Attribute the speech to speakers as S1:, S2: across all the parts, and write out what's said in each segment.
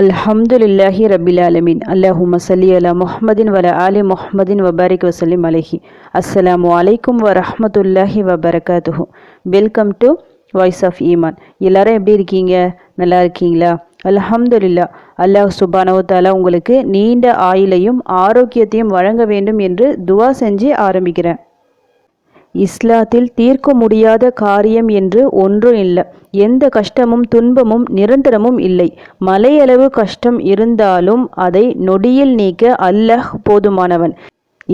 S1: அல்ஹம்துல்லாஹி ரபில் அலமின் அல்லாஹு மசலி அலா முஹமதின் வல அலி முஹமதின் வபாரிக் வசலிம் அலஹி அஸ்லாம் வலைக்கும் வரமத்துல்லாஹி வபரகாத்து வெல்கம் டு வாய்ஸ் ஆஃப் ஈமான் எல்லாரும் எப்படி இருக்கீங்க நல்லா இருக்கீங்களா அல்ஹம்துலில்லா அல்லாஹ் சுபானவத்தாலா உங்களுக்கு நீண்ட ஆயிலையும் ஆரோக்கியத்தையும் வழங்க வேண்டும் என்று துவா செஞ்சு ஆரம்பிக்கிறேன் இஸ்லாத்தில் தீர்க்க முடியாத காரியம் என்று ஒன்றும் இல்லை எந்த கஷ்டமும் துன்பமும் நிரந்தரமும் இல்லை மலையளவு கஷ்டம் இருந்தாலும் அதை நொடியில் நீக்க அல்லஹ் போதுமானவன்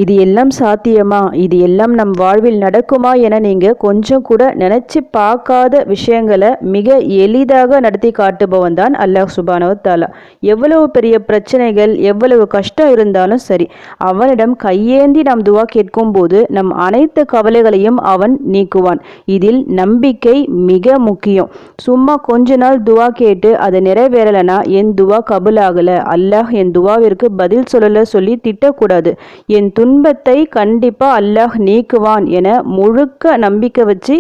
S1: இது எல்லாம் சாத்தியமா இது எல்லாம் நம் வாழ்வில் நடக்குமா என நீங்க கொஞ்சம் கூட நினைச்சு பார்க்காத விஷயங்களை மிக எளிதாக நடத்தி காட்டுபவன் தான் அல்லாஹ் சுபானோ தாலா எவ்வளவு பெரிய பிரச்சனைகள் எவ்வளவு கஷ்டம் இருந்தாலும் சரி அவனிடம் கையேந்தி நாம் துவா கேட்கும் போது நம் அனைத்து கவலைகளையும் அவன் நீக்குவான் இதில் நம்பிக்கை மிக முக்கியம் சும்மா கொஞ்ச நாள் துவா கேட்டு அதை நிறைவேறலனா என் துவா கபுலாகலை அல்லாஹ் என் துவாவிற்கு பதில் சொல்லல சொல்லி திட்டக்கூடாது என் து துன்பத்தை கண்டிப்பாக அல்லாஹ் நீக்குவான் என முழுக்க நம்பிக்கை வச்சு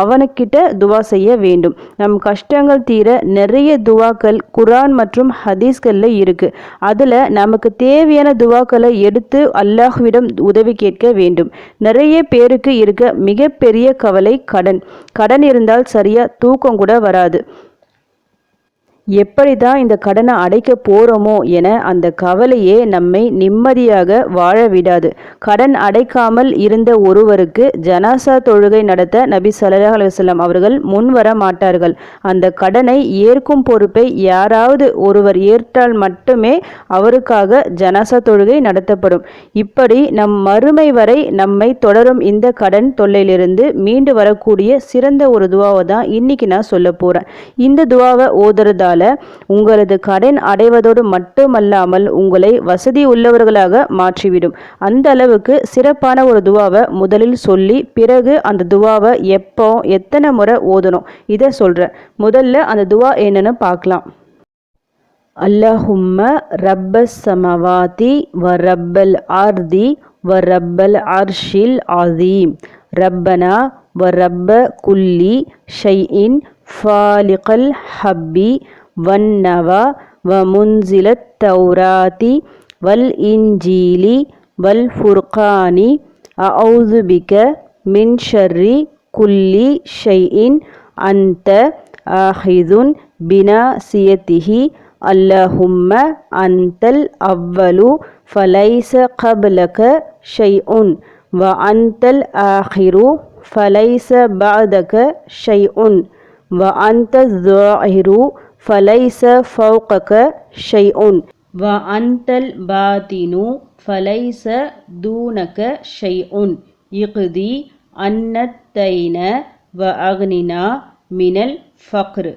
S1: அவனுக்கிட்ட துவா செய்ய வேண்டும் நம் கஷ்டங்கள் தீர நிறைய துவாக்கள் குரான் மற்றும் ஹதீஸ்களில் இருக்குது அதில் நமக்கு தேவையான துவாக்களை எடுத்து அல்லாஹ்விடம் உதவி கேட்க வேண்டும் நிறைய பேருக்கு இருக்க மிகப்பெரிய கவலை கடன் கடன் இருந்தால் சரியாக தூக்கம் கூட வராது எப்படி தான் இந்த கடனை அடைக்க போகிறோமோ என அந்த கவலையே நம்மை நிம்மதியாக வாழ விடாது கடன் அடைக்காமல் இருந்த ஒருவருக்கு ஜனாசா தொழுகை நடத்த நபி சல்லா அலுவலாம் அவர்கள் முன்வர மாட்டார்கள் அந்த கடனை ஏற்கும் பொறுப்பை யாராவது ஒருவர் ஏற்றால் மட்டுமே அவருக்காக ஜனாசா தொழுகை நடத்தப்படும் இப்படி நம் மறுமை வரை நம்மை தொடரும் இந்த கடன் தொல்லையிலிருந்து மீண்டு வரக்கூடிய சிறந்த ஒரு துவாவை தான் இன்னைக்கு நான் சொல்ல போகிறேன் இந்த துவாவை ஓதுறதால் செய்வதால உங்களது கடன் அடைவதோடு மட்டுமல்லாமல் உங்களை வசதி உள்ளவர்களாக மாற்றிவிடும் அந்த அளவுக்கு சிறப்பான ஒரு துவாவை முதலில் சொல்லி பிறகு அந்த துவாவை எப்போ எத்தனை முறை ஓதணும் இதை சொல்கிறேன் முதல்ல அந்த துவா என்னன்னு பார்க்கலாம் அல்லஹும்ம ரப்ப சமவாதி வ ரப்பல் ஆர்தி வ ரப்பல் அர்ஷில் ஆதீம் ரப்பனா வ ரப்ப குல்லி ஷைஇன் ஃபாலிகல் ஹப்பி والنوى ومنزل التوراة والإنجيل والفرقان أعوذ بك من شر كل شيء أنت آخذ بناسيته اللهم أنت الأول فليس قبلك شيء وأنت الآخر فليس بعدك شيء وأنت الظاهر ஃபலைச ஃபௌகக ஷைஉன் வ அந்தல் பாதினு ஃபலைச தூனக ஷைஉன் இகுதி அன்னத்தைன வ அக்னினா மினல் ஃபக்ரு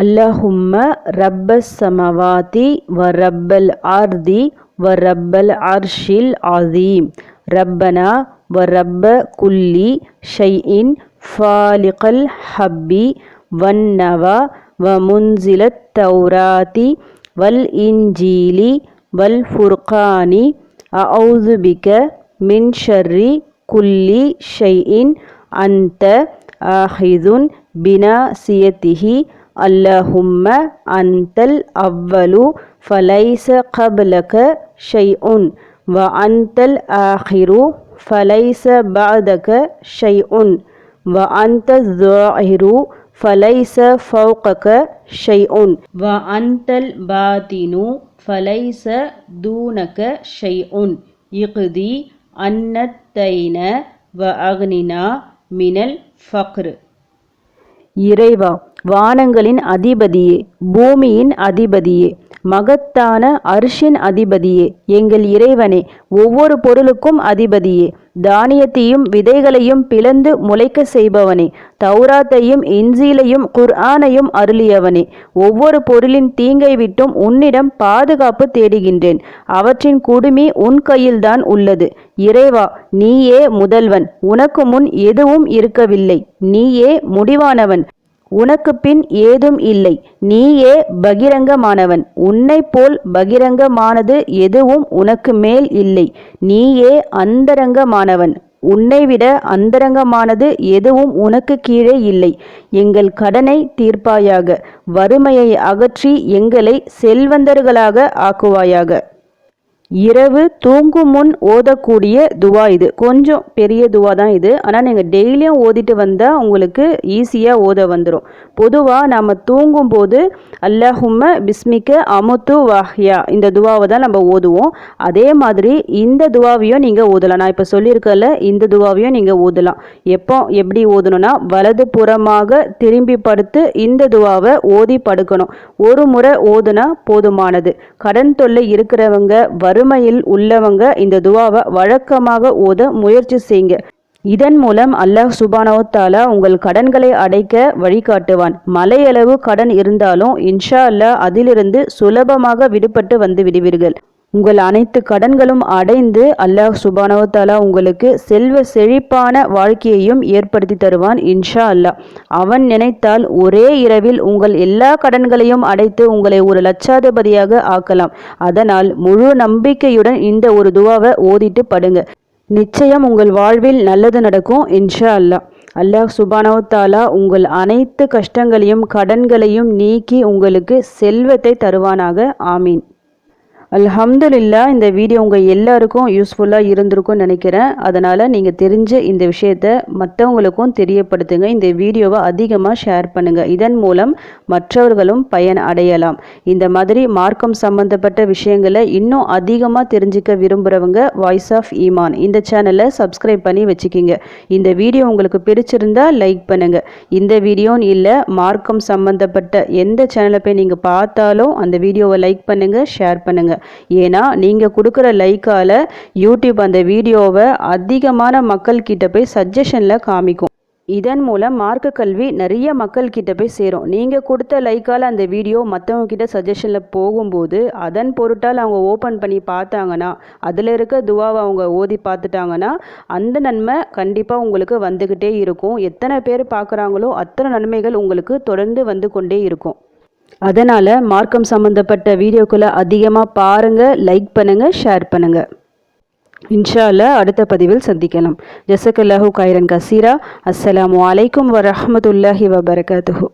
S1: அல்லாஹும்ம ரப்பஸ் சமவாதி வ ரப்பல் ஆர்தி வ ரப்பல் அர்ஷில் ஆதீம் ரப்பனா வ ரப்ப குல்லி ஷைஇன் ஃபாலிகல் ஹப்பி வன்னவா ومنزل التوراة والإنجيل والفرقان أعوذ بك من شر كل شيء أنت آخذ بناصيته اللهم أنت الأول فليس قبلك شيء وأنت الآخر فليس بعدك شيء وأنت الظاهر ஃபலைச ஃபௌகக ஷைஉன் வ அந்தல் பாதினு ஃபலைச தூனக ஷைஉன் இகுதி அன்னத்தைன வ அக்னினா மினல் ஃபக்ரு இறைவா வானங்களின் அதிபதியே பூமியின் அதிபதியே மகத்தான அர்ஷின் அதிபதியே எங்கள் இறைவனே ஒவ்வொரு பொருளுக்கும் அதிபதியே தானியத்தையும் விதைகளையும் பிளந்து முளைக்க செய்பவனே தௌராத்தையும் இன்சீலையும் குர்ஆனையும் அருளியவனே ஒவ்வொரு பொருளின் தீங்கை விட்டும் உன்னிடம் பாதுகாப்பு தேடுகின்றேன் அவற்றின் குடுமி உன் கையில்தான் உள்ளது இறைவா நீயே முதல்வன் உனக்கு முன் எதுவும் இருக்கவில்லை நீயே முடிவானவன் உனக்கு பின் ஏதும் இல்லை நீயே பகிரங்கமானவன் உன்னை போல் பகிரங்கமானது எதுவும் உனக்கு மேல் இல்லை நீயே அந்தரங்கமானவன் உன்னை விட அந்தரங்கமானது எதுவும் உனக்கு கீழே இல்லை எங்கள் கடனை தீர்ப்பாயாக வறுமையை அகற்றி எங்களை செல்வந்தர்களாக ஆக்குவாயாக இரவு தூங்கும் முன் ஓதக்கூடிய துவா இது கொஞ்சம் பெரிய துவா தான் இது ஆனால் நீங்கள் டெய்லியும் ஓதிட்டு வந்தால் உங்களுக்கு ஈஸியாக ஓத வந்துடும் பொதுவாக நாம் தூங்கும்போது அல்லஹும்ம பிஸ்மிக்க அமுத்து வாஹ்யா இந்த துவாவை தான் நம்ம ஓதுவோம் அதே மாதிரி இந்த துவாவையும் நீங்கள் ஓதலாம் நான் இப்போ சொல்லியிருக்கல இந்த துவாவையும் நீங்கள் ஓதலாம் எப்போ எப்படி ஓதணும்னா வலது புறமாக திரும்பி படுத்து இந்த துவாவை ஓதி படுக்கணும் ஒரு முறை ஓதுனா போதுமானது கடன் தொல்லை இருக்கிறவங்க வறுமையில் உள்ளவங்க இந்த துவாவை வழக்கமாக ஓத முயற்சி செய்யுங்க இதன் மூலம் அல்லாஹ் சுபானோத்தாலா உங்கள் கடன்களை அடைக்க வழிகாட்டுவான் மலையளவு கடன் இருந்தாலும் இன்ஷா அல்லா அதிலிருந்து சுலபமாக விடுபட்டு வந்து விடுவீர்கள் உங்கள் அனைத்து கடன்களும் அடைந்து அல்லாஹ் சுபானோத்தாலா உங்களுக்கு செல்வ செழிப்பான வாழ்க்கையையும் ஏற்படுத்தி தருவான் இன்ஷா அல்லா அவன் நினைத்தால் ஒரே இரவில் உங்கள் எல்லா கடன்களையும் அடைத்து உங்களை ஒரு லட்சாதிபதியாக ஆக்கலாம் அதனால் முழு நம்பிக்கையுடன் இந்த ஒரு துவாவை ஓதிட்டு படுங்க நிச்சயம் உங்கள் வாழ்வில் நல்லது நடக்கும் இன்ஷா அல்லாஹ் அல்லாஹ் சுபானவத்தாலா உங்கள் அனைத்து கஷ்டங்களையும் கடன்களையும் நீக்கி உங்களுக்கு செல்வத்தை தருவானாக ஆமீன் அல்ஹம்துலில்லா இந்த வீடியோ உங்கள் எல்லாருக்கும் யூஸ்ஃபுல்லாக இருந்திருக்கும்னு நினைக்கிறேன் அதனால் நீங்கள் தெரிஞ்ச இந்த விஷயத்தை மற்றவங்களுக்கும் தெரியப்படுத்துங்க இந்த வீடியோவை அதிகமாக ஷேர் பண்ணுங்கள் இதன் மூலம் மற்றவர்களும் பயன் அடையலாம் இந்த மாதிரி மார்க்கம் சம்பந்தப்பட்ட விஷயங்களை இன்னும் அதிகமாக தெரிஞ்சிக்க விரும்புகிறவங்க வாய்ஸ் ஆஃப் ஈமான் இந்த சேனலை சப்ஸ்கிரைப் பண்ணி வச்சுக்கிங்க இந்த வீடியோ உங்களுக்கு பிடிச்சிருந்தால் லைக் பண்ணுங்கள் இந்த வீடியோன்னு இல்லை மார்க்கம் சம்பந்தப்பட்ட எந்த சேனலை போய் நீங்கள் பார்த்தாலும் அந்த வீடியோவை லைக் பண்ணுங்கள் ஷேர் பண்ணுங்கள் ஏன்னா நீங்கள் கொடுக்குற லைக்கால் யூடியூப் அந்த வீடியோவை அதிகமான மக்கள்கிட்ட போய் சஜஷனில் காமிக்கும் இதன் மூலம் மார்க்க கல்வி நிறைய மக்கள்கிட்ட போய் சேரும் நீங்கள் கொடுத்த லைக்கால் அந்த வீடியோ மற்றவங்க கிட்ட சஜஷனில் போகும்போது அதன் பொருட்டால் அவங்க ஓப்பன் பண்ணி பார்த்தாங்கன்னா அதில் இருக்க துவாவை அவங்க ஓதி பார்த்துட்டாங்கன்னா அந்த நன்மை கண்டிப்பாக உங்களுக்கு வந்துக்கிட்டே இருக்கும் எத்தனை பேர் பார்க்குறாங்களோ அத்தனை நன்மைகள் உங்களுக்கு தொடர்ந்து வந்து கொண்டே இருக்கும் அதனால் மார்க்கம் சம்மந்தப்பட்ட வீடியோக்களை அதிகமாக பாருங்கள் லைக் பண்ணுங்கள் ஷேர் பண்ணுங்கள் இன்ஷால்லா அடுத்த பதிவில் சந்திக்கலாம் ஜசக்கல்லாஹு கைரன் கசீரா அஸ்ஸலாமு அலைக்கும் வரமத்துல்லாஹி வபரகாத்துஹூ